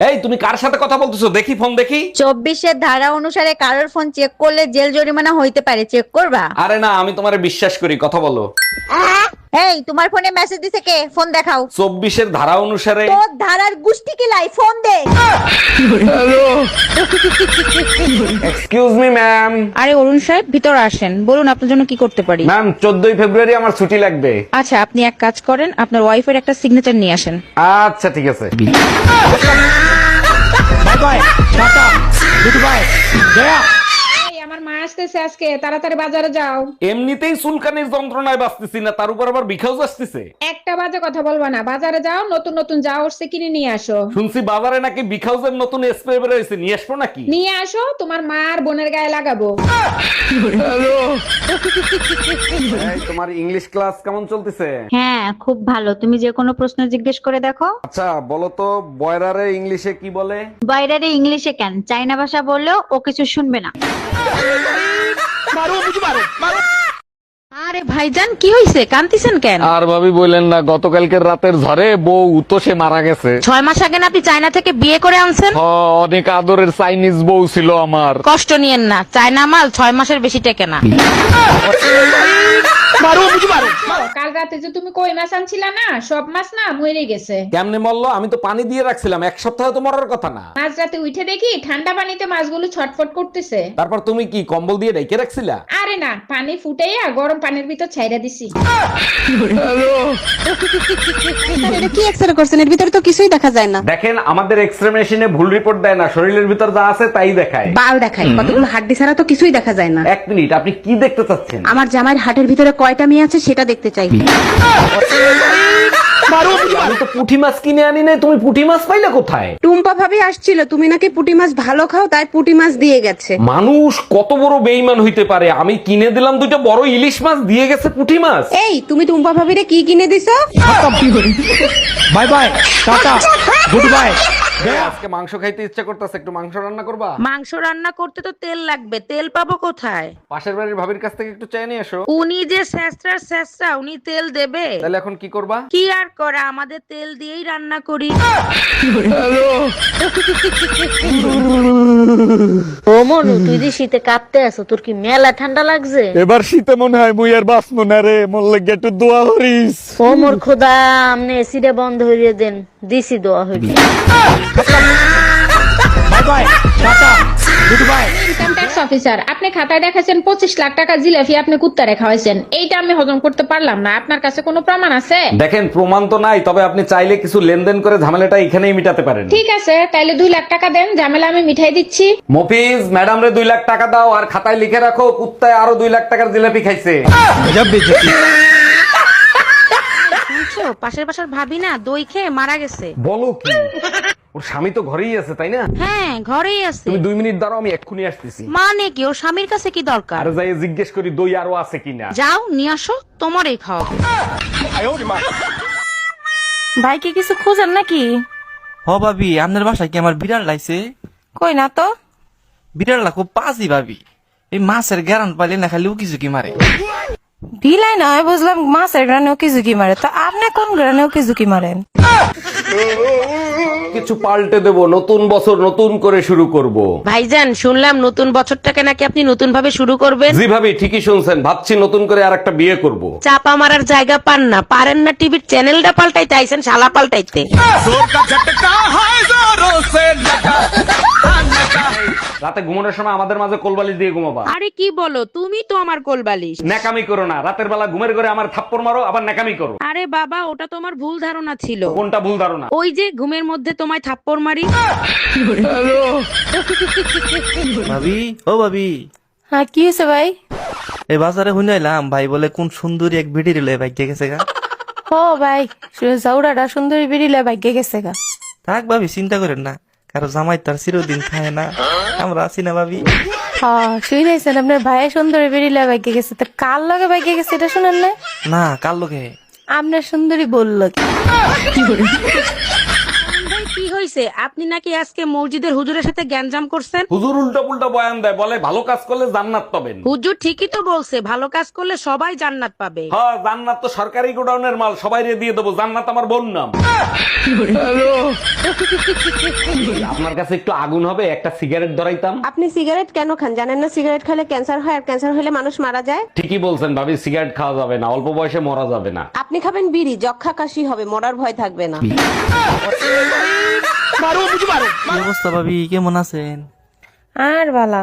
এই তুমি কার সাথে কথা বলতেছো? দেখি ফোন দেখি। চব্বিশের ধারা অনুসারে কারোর ফোন চেক করলে জেল জরিমানা হইতে পারে। চেক করবা? আরে না আমি তোমারে বিশ্বাস করি কথা বলো। এই তোমার ফোনে মেসেজ দিছে কে? ফোন দেখাও। চব্বিশের ধারা অনুসারে তোর ধারার গুষ্টি কি লাই? ফোন দে। এক্সকিউজ মি ম্যাম আরে অরুণ সাহেব ভিতরে আসেন। বলুন আপনার জন্য কি করতে পারি? ম্যাম চোদ্দই ফেব্রুয়ারি আমার ছুটি লাগবে। আচ্ছা আপনি এক কাজ করেন আপনার ওয়াইফের একটা সিগনেচার নিয়ে আসেন। আচ্ছা ঠিক আছে। আমার মা আসতেছে আজকে তাড়াতাড়ি বাজারে যাও। এমনিতেই চুলকানির যন্ত্রণায় বাঁচতেছি না তার উপর আবার বিখাউজ আসতেছে একটা বাজে কথা বলবা না বাজারে যাও নতুন নতুন যা উঠছে কিনে নিয়ে আসো। শুনছি বাজারে নাকি বিখাউজের নতুন স্প্রে বেরোয়েছে নিয়ে আসব নাকি? নিয়ে আসো তোমার মা আর বোনের গায়ে লাগাবো। এই, তোমার ইংলিশ ক্লাস কেমন চলতেছে? হ্যাঁ খুব ভালো। তুমি যে কোনো প্রশ্ন জিজ্ঞেস করে দেখো। আচ্ছা বলো তো বয়রারে ইংলিশে কি বলে? বাইরের ইংলিশে কেন? চাইনা ভাষা বললেও ও কিছু শুনবে না। আরে ভাইজান কি হইছে? কান্তিছেন কেন? আর ভাবি বললেন না গতকালকের রাতের ঝড়ে বউ তো সে মারা গেছে। ছয় মাস আগে না আপনি চায়না থেকে বিয়ে করে আনছেন? হ, অনেক আদরের চাইনিজ বউ ছিল আমার। কষ্ট নিয়েন না চায়না মাল ছয় মাসের বেশি টেকে না। কাল রাতে যে তুমি কই মাছ আনছিলা না সব মাছ না মরে গেছে। কেমনে মরলো? আমি তো পানি দিয়ে রাখছিলাম এক সপ্তাহ তো মরার কথা না। মাঝ রাতে উঠে দেখি ঠান্ডা পানিতে মাছগুলো ছটফট করতেছে। তারপর তুমি কি কম্বল দিয়ে রেখে রাখছিলা? আরে না পানি ফুটাইয়া গরম পানির ভিতর ছাইরা দিছি। এটা কি এক্সরে করছেন? এর ভিতরে তো কিছুই দেখা যায় না। দেখেন আমাদের এক্সরে মেশিনে ভুল রিপোর্ট দেয় না শরীরের ভিতর যা আছে তাই দেখায়। বাল দেখায়। কতগুলো হাড্ডি ছাড়া তো কিছুই দেখা যায় না। এক মিনিট আপনি কি দেখতে চাচ্ছেন? আমার জামাইয়ের হাটের ভিতরে কয়টা মেয়ে আছে সেটা দেখতে চাই। আমি তো পুঁটি মাছ কিনে আনি নাই তুমি পুঁটি মাছ পাইলে কোথায়? টুম্পা ভাবি আসছিল তুমি নাকি পুটি মাছ ভালো খাও তাই পুটি মাছ দিয়ে গেছে। মানুষ কত বড় বেইমান হইতে পারে? আমি কিনে দিলাম দুইটা বড় ইলিশ মাছ দিয়ে গেছে পুঁটি মাছ। এই তুমি টুম্পা ভাবিরে কি কিনে দিছো? Bye bye tata good bye আজকে মাংস খাইতে ইচ্ছা করতেছে একটু মাংস রান্না করবা? মাংস রান্না করতে তো তেল লাগবে তেল পাবো কোথায়? পাশের বাড়ির ভাবির কাছ থেকে একটু চাই নিয়ে এসো। উনি যে স্যাঁচড়ার স্যাঁচড়া উনি তেল দেবে। তাহলে এখন কি করবা? কি আর করে আমাদের তেল দিয়েই রান্না করি। ও মনু তুই যে শীতে কাঁপতে আছো তোর কি মেলা ঠান্ডা লাগছে? এবার শীতে মনে হয় মুই আর বাঁচবো না রে মোর লেগে একটু দোয়া করিস। ও মোর খোদা আমনে এসিটা বন্ধ হইয়ে দেন দিছি দোয়া হইবে ইনকাম ট্যাক্স অফিসার আপনি খাতায় দেখাছেন পঁচিশ লাখ টাকা জিলাপি আপনি কুত্তারে খাওয়াইছেন। এইটা আমি হজম করতে পারলাম না। আপনার কাছে কোনো প্রমাণ আছে? দেখেন প্রমাণ তো নাই তবে আপনি চাইলে কিছু লেনদেন করে ঝামেলাটা এখানেই মিটাতে পারেন। ঠিক আছে তাইলে দুই লাখ টাকা দেন ঝামেলা আমি মিঠাই দিচ্ছি। মফিজ ম্যাডাম রে দুই লাখ টাকা দাও আর খাতায় লিখে রাখো কুত্তায় আরও দুই লাখ টাকার জিলাপি খাইছে। শুনছো? পাশের বাসার ভাবি না দই খেয়ে মারা গেছে। বলো কি? ওর স্বামী তো ঘরেই আছে তাই না? হ্যাঁ ঘরেই আছে। তুমি দুই মিনিট দাঁড়াও আমি এক্ষুনি আসতেছি। মানে কি ওর স্বামীর কাছে কি দরকার? আর যাই জিজ্ঞেস করি দই আরও আছে কিনা? যাও নিয়ে আসো তোমারই খাওয়াবো ভাই কি কিছু খুঁজেন নাকি? হ ভাবি আপনার বাসায় কি আমার বিড়াল লাইছে? কই না তো? বিড়ালটা খুব পাজি ভাবি। এই মাছের গ্যারান পাইলে না খালি উকি ঝুঁকি মারে। বিলাই নয় বুঝলাম মাছের গ্রানেও কি ঝুঁকি মারে। তো আপনি কোন গ্রানেও কি ঝুঁকি মারেন? কিছু পাল্টে দেব নতুন বছর নতুন করে শুরু করব। ভাইজান শুনলাম নতুন বছরটাকে নাকি আপনি নতুন ভাবে শুরু করবেন। জি ভাবি ঠিকই শুনছেন। ভাবছি নতুন করে আর একটা বিয়ে করব। চাপা মারার জায়গা পান না। পারেন না টিভির চ্যানেলটা পাল্টাইতে আইছেন শালা পাল্টাইতে। রাতে ঘুমানোর সময় আমাদের মাঝে কোলবালিশ দিয়ে ঘুমাবা। আরে কি বলো? তুমি তো আমার কোলবালিশ। ন্যাকামি করো না। রাতের বেলা ঘুমের ঘরে আমার থাপ্পড় মারো আবার ন্যাকামি করো। আরে বাবা ওটা তোমার ভুল ধারণা ছিল। কোনটা ভুল ধারণা? ওই যে ঘুমের মধ্যে তোমায় থাপ্পড় মারি। ভাবি ও ভাবি। হ্যাঁ কি হয়েছে ভাই? এই বাজারে শুনাইলাম ভাই বলে কোন সুন্দরী এক ভিডি রিলে ভাই গেছে গা? ও ভাই জাউরাটা সুন্দরী বেরিলে ভাগ্যে গেছে গা। থাক ভাবি চিন্তা করেন না। কারও জামাই তার চিরদিন খায় না। আমরা আছি না ভাবি। হ্যাঁ শুনেছেন আপনার ভাই সুন্দরী বেরিলে বাইকে গেছে। তো কার লগে বাইকে গেছে এটা শুনেন না না কার লোকে আপনার সুন্দরী বলল। কি হয়েছে আপনি নাকি আজকে মসজিদের হুজুরের সাথে গ্যাঞ্জাম করছেন? হুজুর উল্টো পুল্টা বয়ান দেয় বলে ভালো কাজ করলে জান্নাত পাবেন। হুজুর ঠিকই তো বলছে ভালো কাজ করলে সবাই জান্নাত পাবে। হ্যাঁ জান্নাত তো সরকারি গোডাউনের মাল সবাই দিয়ে দেবো জান্নাত আমার বোন নাম। আপনার কাছে একটু আগুন হবে একটা সিগারেট ধরাইতাম। আপনি সিগারেট কেন খান? জানেন না সিগারেট খেলে ক্যান্সার হয় আর ক্যান্সার হলে মানুষ মারা যায়? ঠিকই বলছেন ভাবি সিগারেট খাওয়া যাবে না অল্প বয়সে মরা যাবে না। আপনি খাবেন বিড়ি যক্ষা কাশি হবে মরার ভয় থাকবে না। কি অবস্থা ভাবি? কেমন আছেন? আর বালা।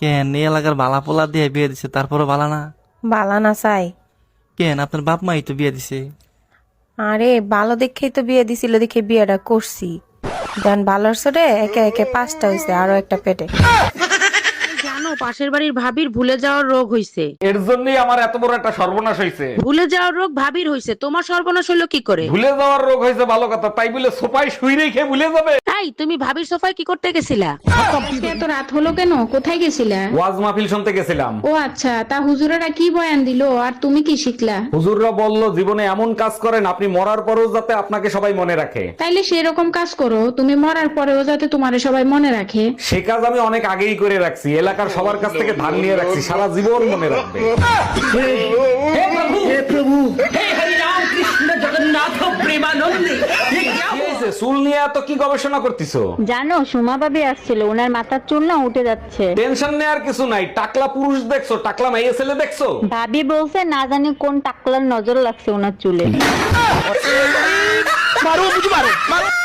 কেন? এই এলাকার বালা পোলা দিয়ে বিয়ে দিছে তারপরে বালা না? বালা না চাই। কেন? আপনার বাপ মাই তো বিয়ে দিছে। আরে ভালো দেখেই তো বিয়ে দিছিল দেখে বিয়েটা করছি। দেন ভালোর সরে একে একে পাঁচটা হয়েছে আরও একটা পেটে। জানো পাশের বাড়ির ভাবির ভুলে যাওয়ার রোগ হইছে। এর জন্যই আমার এত বড় একটা সর্বনাশ হয়েছে ভুলে যাওয়ার রোগ ভাবির হইছে তোমার সর্বনাশ হলো কি করে? ভুলে যাওয়ার রোগ হয়েছে ভালো কথা তাই বলে সোপায় শুই রেখে ভুলে যাবে। তাই তুমি ভাবির সোফায় কি করতে গেছিলা? এত রাত হলো কেন? কোথায় গেছিলা? ওয়াজ মাহফিল শুনতে গেছিলাম। ও আচ্ছা তা হুজুরেরা কি বয়ান দিলো? আর তুমি কি শিখলা? হুজুররা বলল জীবনে এমন কাজ করেন আপনি মরার পরেও যাতে আপনাকে সবাই মনে রাখে। তাইলে সেরকম কাজ করো তুমি মরার পরেও যাতে তোমারে সবাই মনে রাখে। সে কাজ আমি অনেক আগেই করে রাখছি এলাকার সবার কাছ থেকে ধার নিয়ে রাখছি সারা জীবন মনে রাখবে। কি হয়েছে? চুল নিয়ে এত কি গবেষণা করতেছো? জানো সুমা ভাবি আসছিল ওনার মাথার চুল না উঠে যাচ্ছে। টেনশন নেওয়ার কিছু নাই টাকলা পুরুষ দেখছ টাকলা মেয়ে ছেলে দেখছ? ভাবি বলছে না জানি কোন টাকলার নজর লাগছে ওনার চুলে।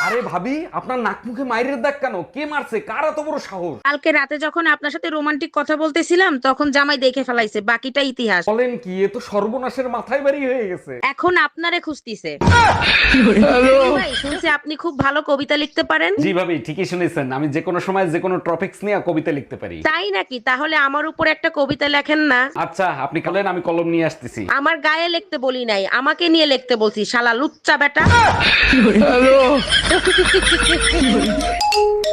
আরে ভাবি আপনার নাক মুখে মাইরের দেখ কেন? কে মারছে? কার এত বড় সাহস? কালকে রাতে যখন আপনার সাথে রোমান্টিক কথা বলতেছিলাম তখন জামাই দেখে ফেলাইছে বাকিটা ইতিহাস। বলেন কি এ তো সর্বনাশের মাথায় বাড়ি হয়ে গেছে। এখন আপনারে খুঁজতিছে। আপনি খুব ভালো কবিতা লিখতে পারেন? জি ভাবি ঠিকই শুনেছেন। আমি যে কোনো সময় যে কোনো টপিকস নিয়ে কবিতা লিখতে পারি। তাই নাকি? তাহলে আমার উপর একটা কবিতা লেখেন না। আচ্ছা আপনি বলেন আমি কলম নিয়ে আসতেছি। আমার গায়ে লিখতে বলি নাই আমাকে নিয়ে লিখতে বলছি শালা লুচ্চা বেটা।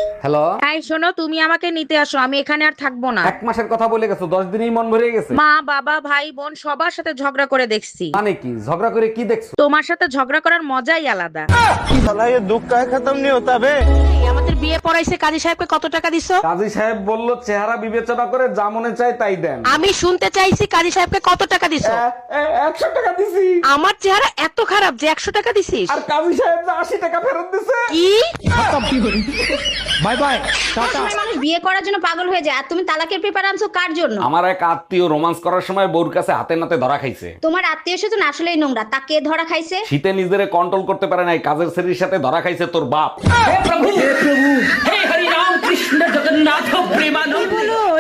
হ্যালো তাই শোনো তুমি আমাকে নিতে আসো আমি এখানে আর থাকব না। এক মাসের কথা বলে গেছো দশ দিনই মন ভরে গেছে? মা বাবা ভাই বোন সবার সাথে ঝগড়া করে দেখছি। মানে কি? ঝগড়া করে কি দেখছ? তোমার সাথে ঝগড়া করার মজাই আলাদা। এই, আমাদের বিয়ে পড়াইছে কাজী সাহেবকে কত টাকা দিছো? কাজী সাহেব বলল চেহারা বিবেচনা করে যা মনে চায় তাই দেন। আমি শুনতে চাইছি কাজী সাহেবকে কত টাকা দিছো? একশো টাকা দিছি। আমার চেহারা এত খারাপ যে একশো টাকা দিছিস। আর কাজী সাহেব আশি টাকা ফেরত দিছে। কি? বাই বাই টাটা মানুষ বিয়ে করার জন্য পাগল হয়ে যায়? আর তুমি তালাকের পেপার আনছো কার জন্য? আমার এক আত্মীয় রোমান্স করার সময় বউর কাছে হাতে নাতে ধরা খাইছে। তোমার আত্মীয় স্বজন আসলেই নোংরা। তাকে ধরা খাইছে? শীতে নিজেরে কন্ট্রোল করতে পারে নাই কাজের শ্রেণির সাথে ধরা খাইছে তোর বাপ। বলো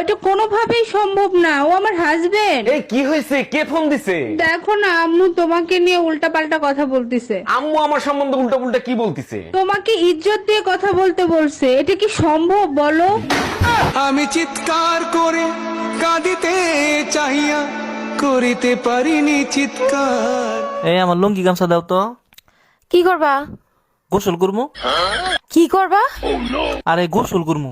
এটা কোনোভাবেই সম্ভব না। ও আমার হাজবেন্ড এই কি হয়েছে? কে ফোন দিছে? দেখো না আম্মু তোমাকে নিয়ে উল্টা পাল্টা কথা বলতেছে। আম্মু আমার সম্বন্ধে উল্টা উল্টা কি বলতিছে? তোমাকে ইজ্জত দিয়ে কথা বলতে বলছে। এটা কি সম্ভব বলো? আমি চিৎকার করে কাঁদিতে চাহিয়া করিতে পারিনি চিৎকার। এই আমার লুঙ্গি গামছা দাও তো। কি করবা? গোসল করমু। কি করবা? আরে গোসল করমু।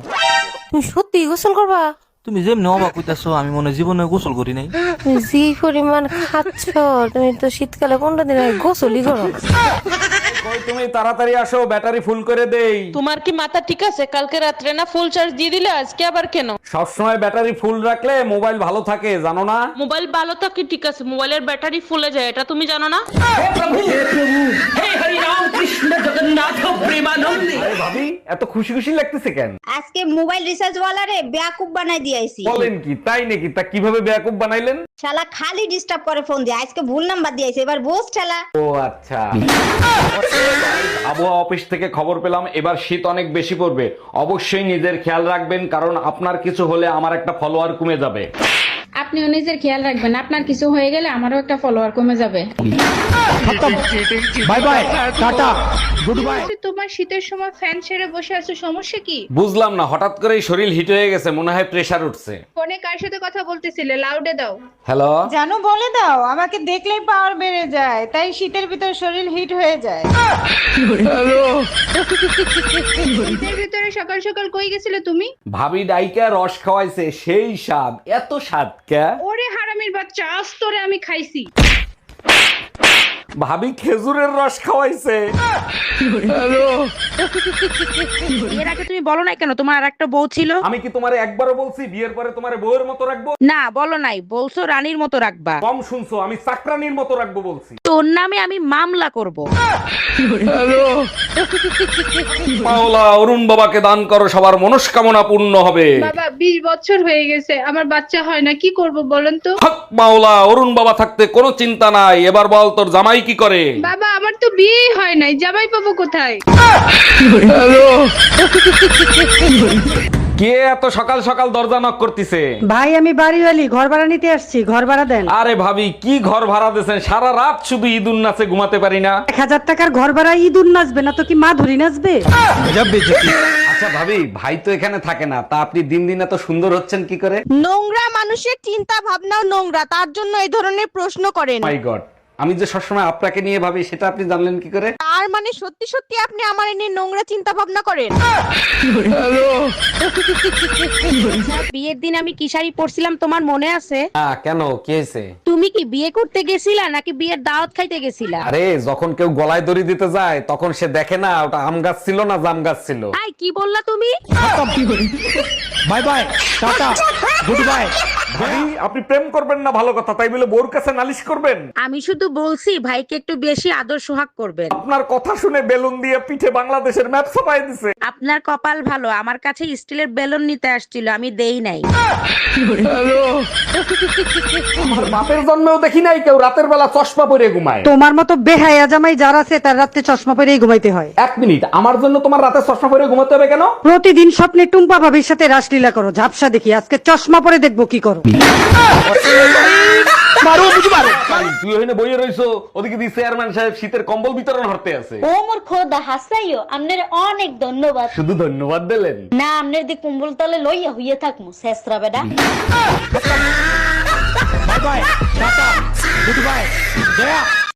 তুমি সত্যি গোসল করবা? তুমি যেমনি অবাক হইতাছো, আমি মনে জীবনে গোসল করি নাই। যে পরিমাণ খাচ্ছ। তুমি তো শীতকালে কোনটা দিন গোসলই করো কই তুমি তাড়াতাড়ি আসো ব্যাটারি ফুল করে দেই। তোমার কি মাথা ঠিক আছে? কালকে রাত্রে না ফুল চার্জ দিয়ে দিলে আজকে আবার কেন? সবসময় ব্যাটারি ফুল রাখলে মোবাইল ভালো থাকে জানো না? মোবাইল ভালো থাকে ঠিক আছে মোবাইলের ব্যাটারি ফুলে যায় এটা তুমি জানো না? আরে ভাবি এত খুশি খুশি লাগতেছে কেন? আজকে মোবাইল রিচার্জ ওয়ালারে বেয়াকুব বানাই দিয়েছি বলেন কি তাই নাকি? তা কীভাবে বেয়াকুব বানাইলেন? শালা খালি ডিস্টার্ব করে ফোন দিয়ে আজকে ভুল নাম্বার দিয়েছে এবার বোস ঠেলা ও আচ্ছা। আবহাওয়া অফিস থেকে খবর পেলাম, এবার শীত অনেক বেশি পড়বে। অবশ্যই নিজের খেয়াল রাখবেন, কারণ আপনার কিছু হলে আমার একটা ফলোয়ার কমে যাবে। আপনিও নিজের খেয়াল রাখবেন আপনার কিছু হয়ে গেলে আমারও একটা ফলোয়ার কমে যাবে। Bye bye tata good bye তোমার শীতের সময় ফ্যান ছেড়ে বসে আছো সমস্যা কি? বুঝলাম না হঠাৎ করেই শরীর হিট হয়ে গেছে মনে হয় প্রেসার উঠছে। ফোনে কার সাথে কথা বলতেছিলে? লাউডে দাও। হ্যালো জানো বলে দাও আমাকে দেখলেই পাওয়ার বেড়ে যায় তাই শীতের ভিতর শরীর হিট হয়ে যায়। শীতের ভিতরে সকাল সকাল কই গেছিলে তুমি? ভাবি ডাইকা রস খাওয়াইছে সেই স্বাদ এত স্বাদ ওরে হারামির বাচ্চা আজ তোরে আমি খাইছি। ভাবি খেজুরের রস খাওয়াইছে। এর আগে তুমি বলো নাই কেন? তোমার আর একটা বউ ছিল? আমি কি তোমারে একবারও বলছি বিয়ের পরে তোমার বউয়ের মতো রাখব? না বলো নাই। বলছো রানীর মতো রাখবা। কম শুনছো আমি চাকরানির মতো রাখব বলছি। তোর নামে আমি মামলা করব। মাওলা অরুণ বাবাকে দান করো সবার মনস্কামনা পূর্ণ হবে। বাবা বিশ বছর হয়ে গেছে আমার বাচ্চা হয় না কি করব বলেন তো? হক মাওলা অরুণ বাবা থাকতে কোনো চিন্তা নাই। এবার বল তোর জামাই কি করে? বাবা আমার তো বিয়ে হয় নাই জামাই পাবো কোথায়? কে এত সকাল সকাল দরজা নক করতেছে? ভাই আমি বাড়িওয়ালি ঘর ভাড়া নিতে আসছি ঘর ভাড়া দেন। আরে ভাবি কি ঘর ভাড়া দিয়েছেন? সারা রাত শুধু ঈদুন নাচে ঘুমাতে পারি না। এক হাজার টাকার ঘর ভাড়া ইঁদুর নাচবে না তো কি মা ধরি নাচবে? আচ্ছা ভাবি ভাই তো এখানে থাকে না তা আপনি দিন দিন এত সুন্দর হচ্ছেন কি করে? নোংরা মানুষের চিন্তা ভাবনাও নোংরা তার জন্য এই ধরনের প্রশ্ন করেন। মাই গড আমি যে সবসময় আপনাকে নিয়ে ভাবি সেটা আপনি জানলেন কি করে? তার মানে সত্যি সত্যি আপনি আমার নিয়ে নোংরা চিন্তা ভাবনা করেন? বিয়ের দিন আমি কি শাড়ি পরছিলাম তোমার মনে আছে? হ্যাঁ কেন? কি হয়েছে? তুমি কি বিয়ে করতে গেছিলা নাকি বিয়ের দাওয়াত খাইতে গেছিলা? আরে যখন কেউ গলায় দড়ি দিতে যায় তখন সে দেখে না ওটা আম গাছ ছিল না জাম গাছ ছিল। আই কি বললা তুমি? Bye bye tata good bye. ভাবি আপনি প্রেম করবেন না ভালো কথা তাই বলে বোর কাছে নালিশ করবেন? আমি শুধু বলছি ভাইকে একটু বেশি আদর সোহাগ করবেন। আপনার কথা শুনে বেলুন দিয়ে পিঠে বাংলাদেশের ম্যাপ ছাপাই দিছে। আপনার কপাল ভালো আমার কাছে স্টিলের বেলুন নিতে আসছিল আমি দেই নাই। আমার বাপের জন্মেও দেখি নাই কেউ রাতের বেলা চশমা পরে ঘুমায়। তোমার মতো বেহায়া জামাই যার আছে তার রাত্রে চশমা পরেই ঘুমাইতে হয়। এক মিনিট আমার জন্য তোমার রাতে চশমা পরে ঘুমাতে হবে কেন? প্রতিদিন স্বপ্নে টুম্পা ভাবির সাথে রাসলীলা করো ঝাপসা দেখি আজকে চশমা পরে দেখব কি করো। তুই ওখানে বইয়ে রইছো ওদিকে দি চেয়ারম্যান সাহেব শীতের কম্বল বিতরণ হতে আছে। ও মোর খোদা হাসাইও আপনার অনেক ধন্যবাদ। শুধু ধন্যবাদ দিলেন? না আপনার দি কুম্বল তলে লইয়া হইয়া থাকমু শেষরা বেডা bye bye tata good bye Gaya